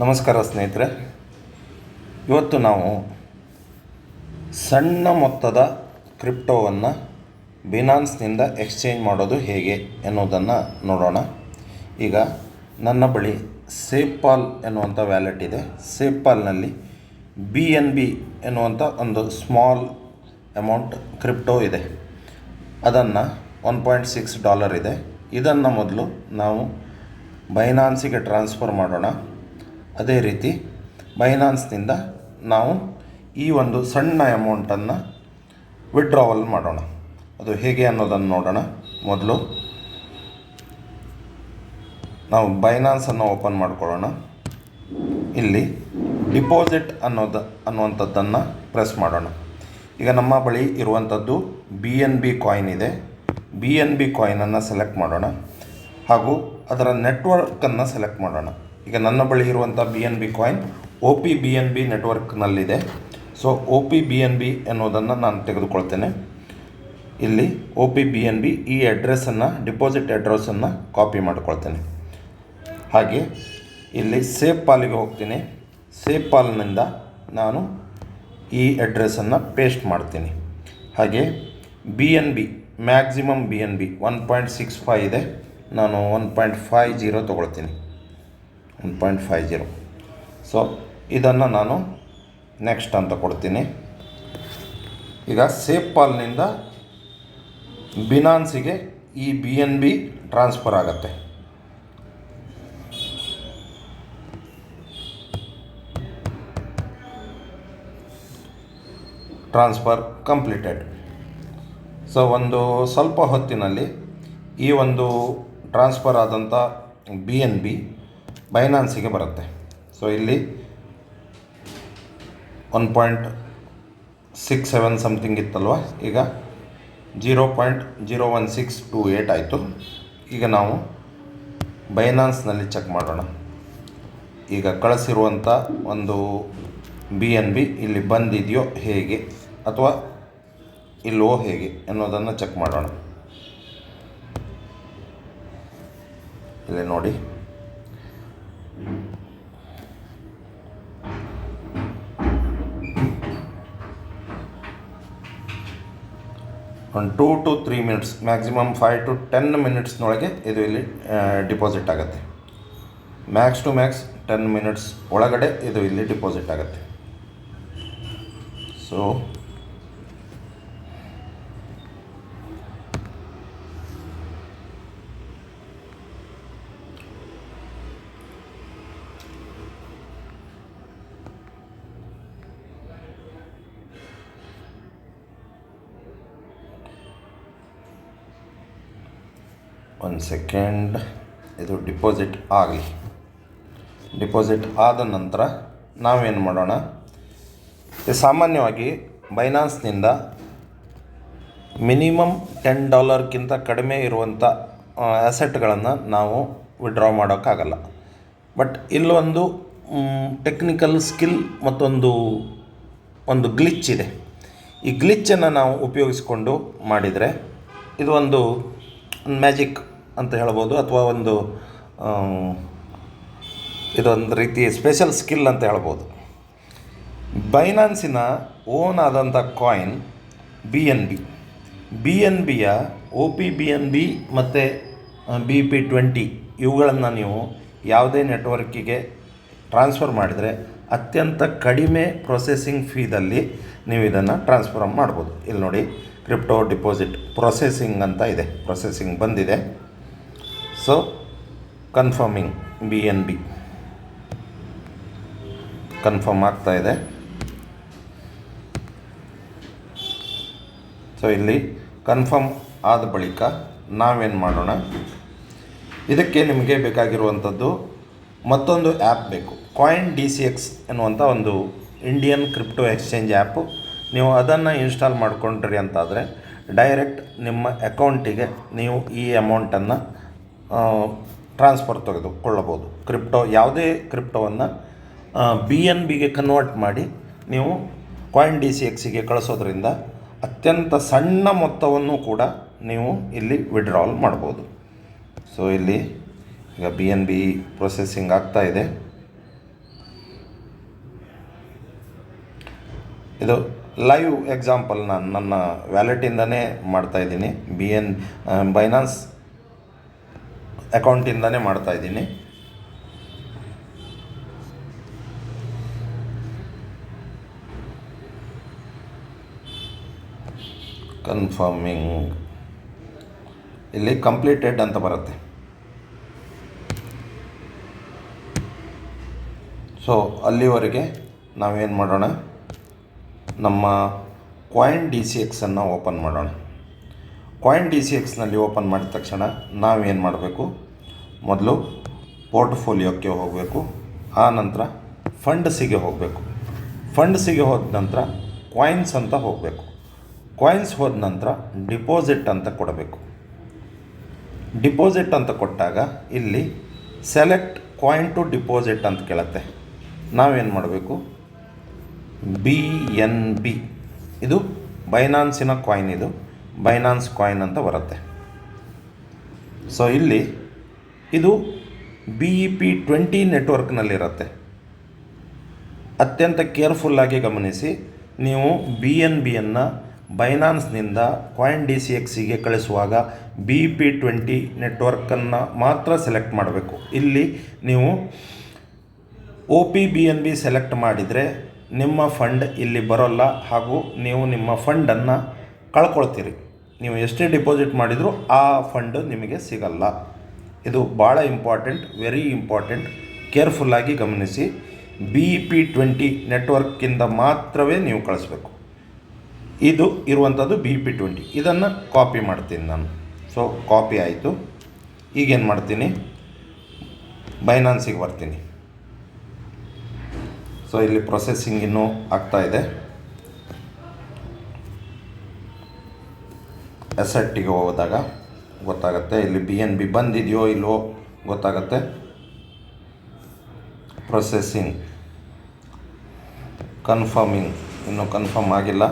ನಮಸ್ಕಾರ ಸ್ನೇಹಿತರೆ. ಇವತ್ತು ನಾವು ಸಣ್ಣ ಮೊತ್ತದ ಕ್ರಿಪ್ಟೋವನ್ನು ಬಿನಾನ್ಸ್ನಿಂದ ಎಕ್ಸ್ಚೇಂಜ್ ಮಾಡೋದು ಹೇಗೆ ಎನ್ನುವುದನ್ನು ನೋಡೋಣ. ಈಗ ನನ್ನ ಬಳಿ ಸೇಪಾಲ್ ಎನ್ನುವಂಥ ವ್ಯಾಲೆಟ್ ಇದೆ. ಸೇಪಾಲ್ನಲ್ಲಿ ಬಿ ಎನ್ ಬಿ ಎನ್ನುವಂಥ ಒಂದು ಸ್ಮಾಲ್ ಅಮೌಂಟ್ ಕ್ರಿಪ್ಟೋ ಇದೆ. ಅದನ್ನು ಒನ್ ಪಾಯಿಂಟ್ ಸಿಕ್ಸ್ ಡಾಲರ್ ಇದೆ. ಇದನ್ನು ಮೊದಲು ನಾವು ಬೈನಾನ್ಸಿಗೆ ಟ್ರಾನ್ಸ್ಫರ್ ಮಾಡೋಣ. ಅದೇ ರೀತಿ ಬೈನಾನ್ಸ್ನಿಂದ ನಾವು ಈ ಒಂದು ಸಣ್ಣ ಅಮೌಂಟನ್ನು ವಿಡ್ರಾವಲ್ ಮಾಡೋಣ. ಅದು ಹೇಗೆ ಅನ್ನೋದನ್ನು ನೋಡೋಣ. ಮೊದಲು ನಾವು ಬೈನಾನ್ಸನ್ನು ಓಪನ್ ಮಾಡಿಕೊಳ್ಳೋಣ. ಇಲ್ಲಿ ಡಿಪಾಸಿಟ್ ಅನ್ನೋದು, ಅನ್ನುವಂಥದ್ದನ್ನು ಪ್ರೆಸ್ ಮಾಡೋಣ. ಈಗ ನಮ್ಮ ಬಳಿ ಇರುವಂಥದ್ದು ಬಿ ಎನ್ ಬಿ ಕಾಯಿನ್ ಇದೆ. ಬಿ ಎನ್ ಬಿ ಕಾಯಿನನ್ನು ಸೆಲೆಕ್ಟ್ ಮಾಡೋಣ. ಹಾಗೂ ಅದರ ನೆಟ್ವರ್ಕನ್ನು ಸೆಲೆಕ್ಟ್ ಮಾಡೋಣ. ಈಗ ನನ್ನ ಬಳಿ ಇರುವಂಥ B N B coin O P B N B ನೆಟ್ವರ್ಕ್ನಲ್ಲಿದೆ so O P B N B ಎನ್ನುವುದನ್ನು ನಾನು ತೆಗೆದುಕೊಳ್ತೇನೆ. ಇಲ್ಲಿ O P B N B ಈ ಅಡ್ರೆಸ್ಸನ್ನು ಡಿಪಾಸಿಟ್ ಅಡ್ರೆಸ್ಸನ್ನು ಕಾಪಿ ಮಾಡ್ಕೊಳ್ತೇನೆ. ಹಾಗೆ ಇಲ್ಲಿ ಸೇಫ್ ಪಾಲಿಗೆ ಹೋಗ್ತೀನಿ. ಸೇಫ್ ಪಾಲ್ನಿಂದ ನಾನು ಈ ಅಡ್ರೆಸ್ಸನ್ನು ಪೇಸ್ಟ್ ಮಾಡ್ತೀನಿ. ಹಾಗೆ B N B maximum B N B one point six five ಇದೆ. ನಾನು ಒನ್ ಪಾಯಿಂಟ್ ಫೈ ಜೀರೋ ತೊಗೊಳ್ತೀನಿ. One point five zero so ಇದನ್ನು ನಾನು ನೆಕ್ಸ್ಟ್ ಅಂತ ಕೊಡ್ತೀನಿ. ಈಗ ಸೇಫ್ ಪಾಲ್ನಿಂದ ಬಿನಾನ್ಸಿಗೆ ಈ ಬಿ ಎನ್ ಬಿ ಟ್ರಾನ್ಸ್ಫರ್ ಆಗುತ್ತೆ. ಟ್ರಾನ್ಸ್ಫರ್ ಕಂಪ್ಲೀಟೆಡ್ ಸೊ ಒಂದು ಸ್ವಲ್ಪ ಹೊತ್ತಿನಲ್ಲಿ ಈ ಒಂದು ಟ್ರಾನ್ಸ್ಫರ್ ಆದಂಥ ಬಿ ಎನ್ ಬಿ ಬೈನಾನ್ಸಿಗೆ ಬರುತ್ತೆ. ಸೊ ಇಲ್ಲಿ one point six seven something ಇತ್ತಲ್ವ? ಈಗ zero point zero one six two eight ಆಯಿತು. ಈಗ ನಾವು ಬೈನಾನ್ಸ್ನಲ್ಲಿ ಚೆಕ್ ಮಾಡೋಣ. ಈಗ ಕಳಿಸಿರುವಂಥ ಒಂದು ಬಿ ಎನ್ ಬಿ ಇಲ್ಲಿ ಬಂದಿದೆಯೋ ಹೇಗೆ? ಅಥವಾ ಇಲ್ಲವೋ ಹೇಗೆ ಅನ್ನೋದನ್ನು ಚೆಕ್ ಮಾಡೋಣ. ಇಲ್ಲಿ ನೋಡಿ. ಒಂದು two to three minutes maximum five to ten ಮಿನಿಟ್ಸ್ನೊಳಗೆ ಇದು ಇಲ್ಲಿ ಡಿಪಾಸಿಟ್ ಆಗುತ್ತೆ. Max to max ten minutes ಒಳಗಡೆ ಇದು ಇಲ್ಲಿ ಡಿಪಾಸಿಟ್ ಆಗುತ್ತೆ. ಸೊ ಒಂದು ಸೆಕೆಂಡ್ ಇದು ಡಿಪಾಸಿಟ್ ಆಗಲಿ. ಡಿಪಾಸಿಟ್ ಆದ ನಂತರ ನಾವೇನು ಮಾಡೋಣ? ಸಾಮಾನ್ಯವಾಗಿ ಬೈನಾನ್ಸ್ನಿಂದ ಮಿನಿಮಮ್ ಟೆನ್ ಡಾಲರ್ಗಿಂತ ಕಡಿಮೆ ಇರುವಂಥ ಆ್ಯಸೆಟ್ಗಳನ್ನು ನಾವು ವಿಡ್ರಾ ಮಾಡೋಕ್ಕಾಗಲ್ಲ. ಬಟ್ ಇಲ್ಲೊಂದು ಟೆಕ್ನಿಕಲ್ ಸ್ಕಿಲ್ ಮತ್ತೊಂದು, ಒಂದು ಗ್ಲಿಚ್ ಇದೆ. ಈ ಗ್ಲಿಚ್ಚನ್ನು ನಾವು ಉಪಯೋಗಿಸಿಕೊಂಡು ಮಾಡಿದರೆ ಇದು ಒಂದು ಮ್ಯಾಜಿಕ್ ಅಂತ ಹೇಳ್ಬೋದು ಅಥವಾ ಒಂದು ಇದೊಂದು ರೀತಿ ಸ್ಪೆಷಲ್ ಸ್ಕಿಲ್ ಅಂತ ಹೇಳ್ಬೋದು. ಬೈನಾನ್ಸಿನ ಓನ್ ಆದಂಥ coin B N B B N ಬಿಯ O P B N B ಮತ್ತು ಬಿ ಪಿ ಟ್ವೆಂಟಿ ಇವುಗಳನ್ನು ನೀವು ಯಾವುದೇ ನೆಟ್ವರ್ಕಿಗೆ ಟ್ರಾನ್ಸ್ಫರ್ ಮಾಡಿದರೆ ಅತ್ಯಂತ ಕಡಿಮೆ ಪ್ರೊಸೆಸಿಂಗ್ ಫೀದಲ್ಲಿ ನೀವು ಇದನ್ನು ಟ್ರಾನ್ಸ್ಫರ್ ಮಾಡ್ಬೋದು. ಇಲ್ಲಿ ನೋಡಿ ಕ್ರಿಪ್ಟೋ ಡಿಪಾಸಿಟ್ ಪ್ರೊಸೆಸಿಂಗ್ ಅಂತ ಇದೆ. ಪ್ರೊಸೆಸಿಂಗ್ ಬಂದಿದೆ. So confirming B N B confirm ಆಗ್ತಾ ಇದೆ. ಸೊ ಇಲ್ಲಿ ಕನ್ಫರ್ಮ್ ಆದ ಬಳಿಕ ನಾವೇನು ಮಾಡೋಣ? ಇದಕ್ಕೆ ನಿಮಗೆ ಬೇಕಾಗಿರುವಂಥದ್ದು ಮತ್ತೊಂದು ಆ್ಯಪ್ ಬೇಕು. ಕಾಯಿನ್ ಡಿ ಸಿ ಎಕ್ಸ್ ಎನ್ನುವಂಥ ಒಂದು ಇಂಡಿಯನ್ ಕ್ರಿಪ್ಟೋ ಎಕ್ಸ್ಚೇಂಜ್ ಆ್ಯಪು ನೀವು ಅದನ್ನು ಇನ್ಸ್ಟಾಲ್ ಮಾಡಿಕೊಂಡ್ರಿ ಅಂತಾದರೆ ಡೈರೆಕ್ಟ್ ನಿಮ್ಮ ಅಕೌಂಟಿಗೆ ನೀವು ಈ ಅಮೌಂಟನ್ನು ಟ್ರಾನ್ಸ್ಫರ್ ತೆಗೆದುಕೊಳ್ಳಬೋದು ಕ್ರಿಪ್ಟೋ ಯಾವುದೇ ಕ್ರಿಪ್ಟೋವನ್ನು ಬಿ ಎನ್ ಬಿಗೆ ಕನ್ವರ್ಟ್ ಮಾಡಿ ನೀವು ಕಾಯಿನ್ ಡಿ ಸಿ ಎಕ್ಸಿಗೆ ಕಳಿಸೋದ್ರಿಂದ ಅತ್ಯಂತ ಸಣ್ಣ ಮೊತ್ತವನ್ನು ಕೂಡ ನೀವು ಇಲ್ಲಿ ವಿಡ್ರಾಲ್ ಮಾಡ್ಬೋದು. ಸೊ ಇಲ್ಲಿ ಈಗ ಬಿ ಎನ್ ಬಿ ಪ್ರೊಸೆಸಿಂಗ್ ಆಗ್ತಾ ಇದೆ. ಇದು ಲೈವ್ ಎಕ್ಸಾಂಪಲ್ ನಾನು ನನ್ನ ವ್ಯಾಲೆಟಿಂದನೇ ಮಾಡ್ತಾಯಿದ್ದೀನಿ ಬಿ ಎನ್ ಬೈನಾನ್ಸ್ ಅಕೌಂಟಿಂದನೇ ಮಾಡ್ತಾಯಿದ್ದೀನಿ ಕನ್ಫರ್ಮಿಂಗ್ ಇಲ್ಲಿ ಕಂಪ್ಲೀಟೆಡ್ ಅಂತ ಬರುತ್ತೆ. ಸೊ ಅಲ್ಲಿವರೆಗೆ ನಾವೇನು ಮಾಡೋಣ? ನಮ್ಮ ಕ್ವಾಯಿನ್ ಡಿ ಸಿ ಎಕ್ಸನ್ನು ಓಪನ್ ಮಾಡೋಣ. ಕಾಯಿನ್ ಡಿ ಸಿ ಎಕ್ಸ್ನಲ್ಲಿ ಓಪನ್ ಮಾಡಿದ ತಕ್ಷಣ ನಾವೇನು ಮಾಡಬೇಕು? ಮೊದಲು ಪೋರ್ಟ್ಫೋಲಿಯೋಕ್ಕೆ ಹೋಗಬೇಕು. ಆ ನಂತರ ಫಂಡ್ಸಿಗೆ ಹೋಗಬೇಕು. ಫಂಡ್ಸಿಗೆ ಹೋದ ನಂತರ ಕಾಯಿನ್ಸ್ ಅಂತ ಹೋಗಬೇಕು. ಕಾಯಿನ್ಸ್ ಹೋದ ನಂತರ ಡಿಪಾಸಿಟ್ ಅಂತ ಕೊಡಬೇಕು. ಡಿಪಾಸಿಟ್ ಅಂತ ಕೊಟ್ಟಾಗ ಇಲ್ಲಿ ಸೆಲೆಕ್ಟ್ ಕಾಯಿನ್ ಟು ಡಿಪಾಸಿಟ್ ಅಂತ ಕೇಳುತ್ತೆ. ನಾವೇನು ಮಾಡಬೇಕು? ಬಿ ಎನ್ ಬಿ ಇದು ಬೈನಾನ್ಸಿನ ಕಾಯಿನ್ ಇದು. ಬೈನಾನ್ಸ್ ಕಾಯಿನ್ ಅಂತ ಬರುತ್ತೆ. ಸೊ ಇಲ್ಲಿ ಇದು ಬಿ ಇ ಪಿ ಟ್ವೆಂಟಿ ನೆಟ್ವರ್ಕ್ನಲ್ಲಿರುತ್ತೆ ಅತ್ಯಂತ ಕೇರ್ಫುಲ್ಲಾಗಿ ಗಮನಿಸಿ, ನೀವು ಬಿ ಎನ್ ಬಿಯನ್ನು ಬೈನಾನ್ಸ್ನಿಂದ ಕಾಯಿನ್ ಡಿ ಸಿ ಎಕ್ಸಿಗೆ ಕಳಿಸುವಾಗ ಬಿ ಪಿ ಟ್ವೆಂಟಿ ನೆಟ್ವರ್ಕನ್ನು ಮಾತ್ರ ಸೆಲೆಕ್ಟ್ ಮಾಡಬೇಕು. ಇಲ್ಲಿ ನೀವು O P B N B select ಮಾಡಿದರೆ ನಿಮ್ಮ ಫಂಡ್ ಇಲ್ಲಿ ಬರೋಲ್ಲ, ಹಾಗೂ ನೀವು ನಿಮ್ಮ ಫಂಡನ್ನು ಕಳ್ಕೊಳ್ತೀರಿ. ನೀವು ಎಷ್ಟೇ ಡಿಪಾಸಿಟ್ ಮಾಡಿದರೂ ಆ ಫಂಡ್ ನಿಮಗೆ ಸಿಗಲ್ಲ. ಇದು ಭಾಳ ಇಂಪಾರ್ಟೆಂಟ್, ವೆರಿ ಇಂಪಾರ್ಟೆಂಟ್. ಕೇರ್ಫುಲ್ಲಾಗಿ ಗಮನಿಸಿ. ಬಿ ಪಿ ಟ್ವೆಂಟಿ ನೆಟ್ವರ್ಕಿಂದ ಮಾತ್ರವೇ ನೀವು ಕಳಿಸ್ಬೇಕು. ಇದು ಇರುವಂಥದ್ದು ಬಿ ಪಿ ಟ್ವೆಂಟಿ. ಇದನ್ನು ಕಾಪಿ ಮಾಡ್ತೀನಿ ನಾನು. ಸೊ ಕಾಪಿ ಆಯಿತು. ಈಗೇನು ಮಾಡ್ತೀನಿ? ಬೈನಾನ್ಸಿಗೆ ಬರ್ತೀನಿ. ಸೊ ಇಲ್ಲಿ ಪ್ರೊಸೆಸಿಂಗ್ ಇನ್ನೂ ಆಗ್ತಾ ಎಸೆಟ್ಟಿಗೆ ಹೋದಾಗ ಗೊತ್ತಾಗುತ್ತೆ. ಇಲ್ಲಿ ಬಿ ಎನ್ ಬಿ ಬಂದಿದೆಯೋ ಇಲ್ಲೋ ಗೊತ್ತಾಗುತ್ತೆ. ಪ್ರೊಸೆಸಿಂಗ್ ಕನ್ಫರ್ಮಿಂಗ್ ಇನ್ನೂ ಕನ್ಫರ್ಮ್ ಆಗಿಲ್ಲ.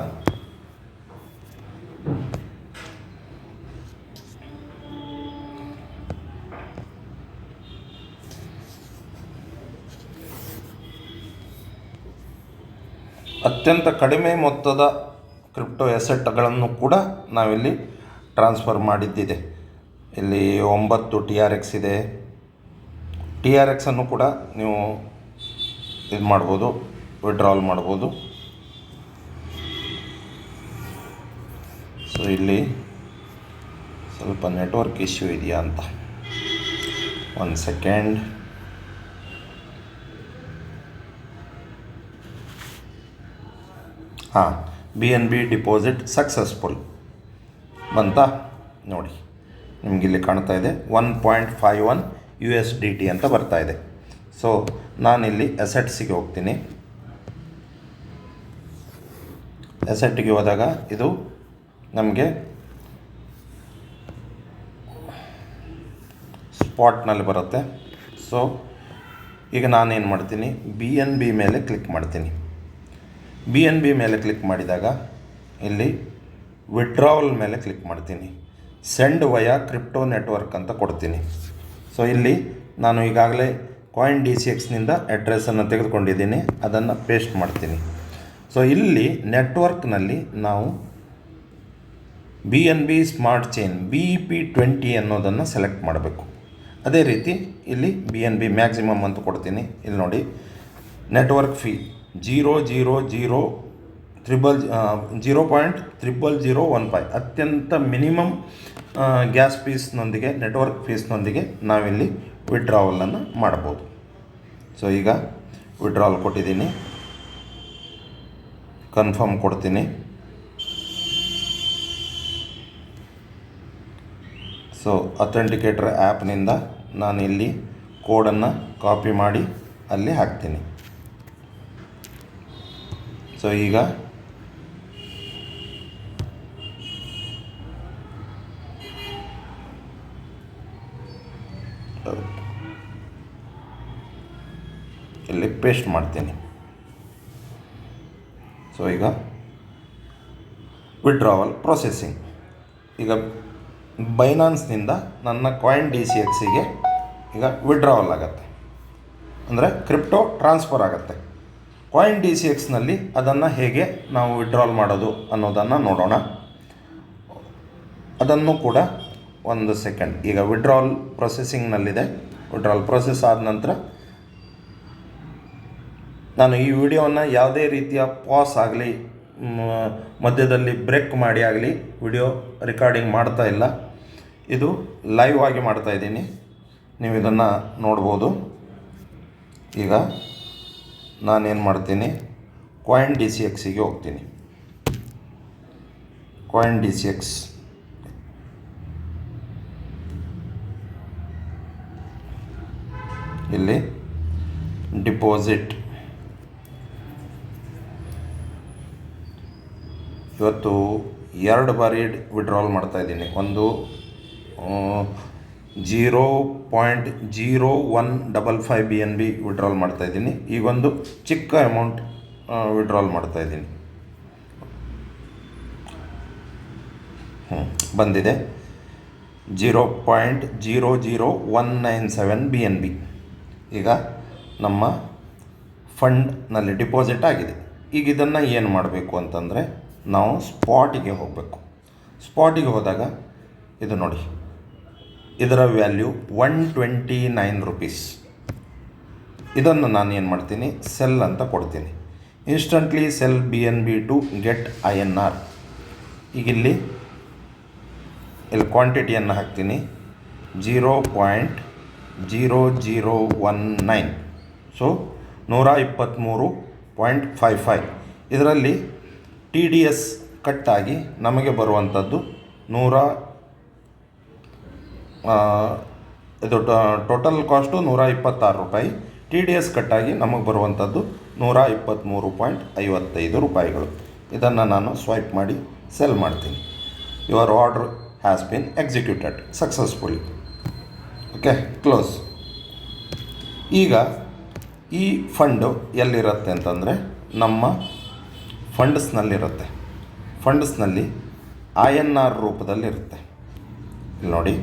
ಅತ್ಯಂತ ಕಡಿಮೆ ಮೊತ್ತದ ಕ್ರಿಪ್ಟೋ ಎಸೆಟ್ಗಳನ್ನು ಕೂಡ ನಾವಿಲ್ಲಿ ಟ್ರಾನ್ಸ್ಫರ್ ಮಾಡಿದ್ದಿದೆ. ಇಲ್ಲಿ ಒಂಬತ್ತು ಟಿ ಆರ್ ಎಕ್ಸ್ ಇದೆ. ಟಿ ಆರ್ ಎಕ್ಸನ್ನು ಕೂಡ ನೀವು ಇದು ಮಾಡ್ಬೋದು ವಿಡ್ರಾಲ್ ಮಾಡ್ಬೋದು. ಸೊ ಇಲ್ಲಿ ಸ್ವಲ್ಪ ನೆಟ್ವರ್ಕ್ ಇಶ್ಯೂ ಇದೆಯಾ ಅಂತ. ಒಂದು ಸೆಕೆಂಡ್ ಹಾಂ B N B deposit successful ಬಂತಾ? ನೋಡಿ, ನಿಮಗಿಲ್ಲಿ ಕಾಣ್ತಾ ಇದೆ. One point five one U S D T ಅಂತ ಬರ್ತಾ ಇದೆ. ಸೊ ನಾನಿಲ್ಲಿ ಎಸೆಟ್ಸಿಗೆ ಹೋಗ್ತೀನಿ. ಎಸೆಟ್ಗೆ ಹೋದಾಗ ಇದು ನಮಗೆ ಸ್ಪಾಟ್ನಲ್ಲಿ ಬರುತ್ತೆ. ಸೊ ಈಗ ನಾನೇನು ಮಾಡ್ತೀನಿ? ಬಿ ಎನ್ ಬಿ ಮೇಲೆ ಕ್ಲಿಕ್ ಮಾಡ್ತೀನಿ. ಬಿ ಎನ್ ಬಿ ಮೇಲೆ ಕ್ಲಿಕ್ ಮಾಡಿದಾಗ ಇಲ್ಲಿ ವಿಡ್ರಾವಲ್ ಮೇಲೆ ಕ್ಲಿಕ್ ಮಾಡ್ತೀನಿ. ಸೆಂಡ್ ವಯ ಕ್ರಿಪ್ಟೋ ನೆಟ್ವರ್ಕ್ ಅಂತ ಕೊಡ್ತೀನಿ. ಸೊ ಇಲ್ಲಿ ನಾನು ಈಗಾಗಲೇ ಕಾಯಿನ್ ಡಿ ಸಿ ಎಕ್ಸ್ನಿಂದ ಅಡ್ರೆಸ್ಸನ್ನು ತೆಗೆದುಕೊಂಡಿದ್ದೀನಿ. ಅದನ್ನು ಪೇಸ್ಟ್ ಮಾಡ್ತೀನಿ. ಸೊ ಇಲ್ಲಿ ನೆಟ್ವರ್ಕ್ನಲ್ಲಿ ನಾವು B N B smart chain B E P twenty ಅನ್ನೋದನ್ನು ಸೆಲೆಕ್ಟ್ ಮಾಡಬೇಕು. ಅದೇ ರೀತಿ ಇಲ್ಲಿ ಬಿ ಎನ್ ಬಿ ಮ್ಯಾಕ್ಸಿಮಮ್ ಅಂತ ಕೊಡ್ತೀನಿ. ಇಲ್ಲಿ ನೋಡಿ network fee zero zero zero triple zero point triple zero one five ಅತ್ಯಂತ ಮಿನಿಮಮ್ ಗ್ಯಾಸ್ ಫೀಸ್ನೊಂದಿಗೆ ನೆಟ್ವರ್ಕ್ ಫೀಸ್ನೊಂದಿಗೆ ನಾವಿಲ್ಲಿ ವಿಡ್ರಾವಲನ್ನು ಮಾಡ್ಬೋದು ಸೊ ಈಗ ವಿಡ್ರಾವಲ್ ಕೊಟ್ಟಿದ್ದೀನಿ. ಕನ್ಫರ್ಮ್ ಕೊಡ್ತೀನಿ. ಸೊ ಅಥೆಂಟಿಕೇಟರ್ ಆ್ಯಪ್ನಿಂದ ನಾನು ಇಲ್ಲಿ ಕೋಡನ್ನು ಕಾಪಿ ಮಾಡಿ ಅಲ್ಲಿ ಹಾಕ್ತೀನಿ. ಸೊ ಈಗ ಇಲ್ಲಿ ಪೇಸ್ಟ್ ಮಾಡ್ತೀನಿ. ಸೊ ಈಗ ವಿಡ್ರಾವಲ್ ಪ್ರೊಸೆಸಿಂಗ್ ಈಗ ಬೈನಾನ್ಸ್ನಿಂದ ನನ್ನ ಕಾಯಿನ್ ಡಿ ಸಿ ಎಕ್ಸಿಗೆ ಈಗ ವಿಡ್ರಾವಲ್ ಆಗುತ್ತೆ. ಅಂದರೆ ಕ್ರಿಪ್ಟೋ ಟ್ರಾನ್ಸ್ಫರ್ ಆಗುತ್ತೆ. ಕಾಯಿನ್ ಡಿ ಸಿ ಎಕ್ಸ್ನಲ್ಲಿ ಅದನ್ನು ಹೇಗೆ ನಾವು ವಿಡ್ರಾಲ್ ಮಾಡೋದು ಅನ್ನೋದನ್ನು ನೋಡೋಣ. ಅದನ್ನು ಕೂಡ ಒಂದು ಸೆಕೆಂಡ್ ಈಗ ವಿಡ್ರಾಲ್ ಪ್ರೊಸೆಸಿಂಗ್ನಲ್ಲಿದೆ ವಿಡ್ರಾಲ್ ಪ್ರೊಸೆಸ್ ಆದ ನಂತರ ನಾನು ಈ ವಿಡಿಯೋವನ್ನು ಯಾವುದೇ ರೀತಿಯ ಪಾಸ್ ಆಗಲಿ ಮಧ್ಯದಲ್ಲಿ ಬ್ರೇಕ್ ಮಾಡಿ ಆಗಲಿ ವಿಡಿಯೋ ರೆಕಾರ್ಡಿಂಗ್ ಮಾಡ್ತಾ ಇಲ್ಲ. ಇದು ಲೈವ್ ಆಗಿ ಮಾಡ್ತಾ ಇದ್ದೀನಿ. ನೀವು ಇದನ್ನು ನೋಡ್ಬೋದು. ಈಗ ನಾನೇನು ಮಾಡ್ತೀನಿ? ಕಾಯಿನ್ ಡಿ ಸಿ ಎಕ್ಸಿಗೆ ಹೋಗ್ತೀನಿ. ಕಾಯಿನ್ ಡಿ ಸಿ ಎಕ್ಸ್ ಇಲ್ಲಿ ಡಿಪಾಸಿಟ್. ಇವತ್ತು ಎರಡು ಬಾರಿ ವಿಡ್ರಾಲ್ ಮಾಡ್ತಾ ಇದ್ದೀನಿ. ಒಂದು zero point zero one double five B N B withdrawal ಮಾಡ್ತಾ ಇದ್ದೀನಿ. ಈಗೊಂದು ಚಿಕ್ಕ ಅಮೌಂಟ್ ವಿಡ್ರಾಲ್ ಮಾಡ್ತಾ ಇದ್ದೀನಿ. ಹ್ಞೂ ಬಂದಿದೆ. Zero point zero zero one nine seven B N B. ಈಗ ನಮ್ಮ ಫಂಡ್ನಲ್ಲಿ ಡಿಪಾಸಿಟ್ ಆಗಿದೆ. ಈಗ ಇದನ್ನು ಏನು ಮಾಡಬೇಕು ಅಂತಂದರೆ ನಾವು ಸ್ಪಾಟಿಗೆ ಹೋಗಬೇಕು. ಸ್ಪಾಟಿಗೆ ಹೋದಾಗ ಇದು ನೋಡಿ, ಇದರ value one twenty nine rupees. ಇದನ್ನು ನಾನು ಏನು ಮಾಡ್ತೀನಿ? ಸೆಲ್ ಅಂತ ಕೊಡ್ತೀನಿ. Instantly sell B N B to get I N R ಈಗ ಇಲ್ಲಿ ಇಲ್ಲಿ ಕ್ವಾಂಟಿಟಿಯನ್ನು ಹಾಕ್ತೀನಿ. Zero point zero zero one nine. So ನೂರ ಇಪ್ಪತ್ತ್ಮೂರು ಪಾಯಿಂಟ್ ಫೈವ್ ಫೈವ್. ಇದರಲ್ಲಿ ಟಿ ಡಿ ಎಸ್ ಕಟ್ಟಾಗಿ ನಮಗೆ ಬರುವಂಥದ್ದು ನೂರ ಇದು ಟೋಟಲ್ ಕಾಸ್ಟು ನೂರ ಇಪ್ಪತ್ತಾರು ರೂಪಾಯಿ. ಟಿ ಡಿ ಎಸ್ ಕಟ್ಟಾಗಿ ನಮಗೆ ಬರುವಂಥದ್ದು ನೂರ ಇಪ್ಪತ್ತ್ಮೂರು ಪಾಯಿಂಟ್ ಐವತ್ತೈದು ರೂಪಾಯಿಗಳು. ಇದನ್ನು ನಾನು ಸ್ವೈಪ್ ಮಾಡಿ ಸೆಲ್ ಮಾಡ್ತೀನಿ. Your order has been executed successfully okay close ಈಗ ಈ ಫಂಡು ಎಲ್ಲಿರುತ್ತೆ ಅಂತಂದರೆ ನಮ್ಮ ಫಂಡ್ಸ್ನಲ್ಲಿರುತ್ತೆ. ಫಂಡ್ಸ್ನಲ್ಲಿ ಐ ಎನ್ ಆರ್ ರೂಪದಲ್ಲಿರುತ್ತೆ. ಇಲ್ಲಿ ನೋಡಿ,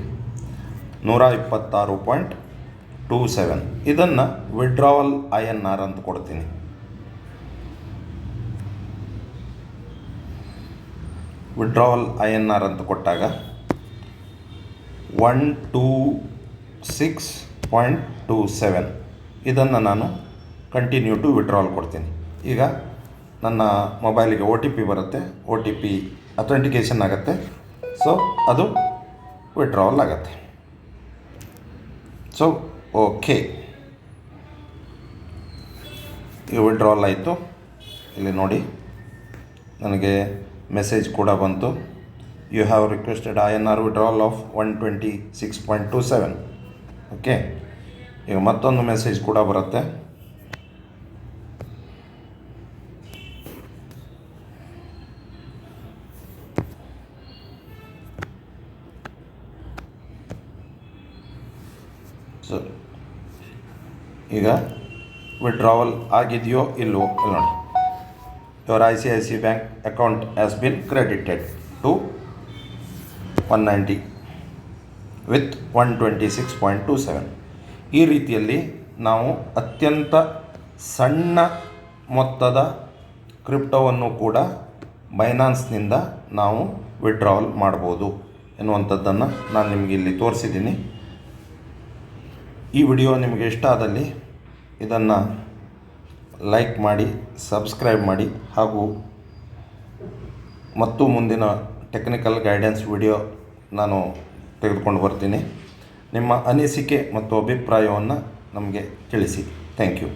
ನೂರ ಇಪ್ಪತ್ತಾರು ಪಾಯಿಂಟ್ ಟೂ ಸೆವೆನ್. ಇದನ್ನು ವಿಡ್ರಾವಲ್ ಐ ಎನ್ ಆರ್ ಅಂತ ಕೊಡ್ತೀನಿ. ವಿಡ್ರಾವಲ್ ಐ ಎನ್ ಆರ್ ಅಂತ ಕೊಟ್ಟಾಗ one two six point two seven ಇದನ್ನು ನಾನು ಕಂಟಿನ್ಯೂ ಟು ವಿಡ್ರಾವಲ್ ಕೊಡ್ತೀನಿ. ಈಗ ನನ್ನ ಮೊಬೈಲಿಗೆ ಒ ಟಿ ಪಿ ಬರುತ್ತೆ ಒ ಟಿ ಪಿ ಅಥೆಂಟಿಕೇಷನ್ ಆಗುತ್ತೆ. ಸೊ ಅದು ವಿಡ್ರಾವಲ್ ಆಗುತ್ತೆ. ಸೊ ಓಕೆ ಈಗ ವಿಡ್ರಾವಲ್ ಆಯಿತು. ಇಲ್ಲಿ ನೋಡಿ, ನನಗೆ ಮೆಸೇಜ್ ಕೂಡ ಬಂತು. You have requested I N R withdrawal of one twenty six point two seven okay ಈಗ ಮತ್ತೊಂದು ಮೆಸೇಜ್ ಕೂಡ ಬರುತ್ತೆ. ಸೊ ಈಗ ವಿಡ್ರಾವಲ್ ಆಗಿದೆಯೋ ಇಲ್ಲವೋ ಇಲ್ಲಿ ನೋಡಿ. Your I C I C bank account has been credited to one ninety with one twenty six point two seven ಈ ರೀತಿಯಲ್ಲಿ ನಾವು ಅತ್ಯಂತ ಸಣ್ಣ ಮೊತ್ತದ ಕ್ರಿಪ್ಟೋವನ್ನು ಕೂಡ ಬೈನಾನ್ಸ್ನಿಂದ ನಾವು ವಿಡ್ರಾವಲ್ ಮಾಡ್ಬೋದು ಎನ್ನುವಂಥದ್ದನ್ನು ನಾನು ನಿಮಗೆ ಇಲ್ಲಿ ತೋರಿಸಿದ್ದೀನಿ. ಈ ವಿಡಿಯೋ ನಿಮಗೆ ಇಷ್ಟ ಆದಲ್ಲಿ ಇದನ್ನು ಲೈಕ್ ಮಾಡಿ, ಸಬ್ಸ್ಕ್ರೈಬ್ ಮಾಡಿ ಹಾಗೂ ಮತ್ತು ಮುಂದಿನ ಟೆಕ್ನಿಕಲ್ ಗೈಡೆನ್ಸ್ ವಿಡಿಯೋ ನಾನು ತೆಗೆದುಕೊಂಡು ಬರ್ತೀನಿ. ನಿಮ್ಮ ಅನಿಸಿಕೆ ಮತ್ತು ಅಭಿಪ್ರಾಯವನ್ನು ನಮಗೆ ತಿಳಿಸಿ. Thank you.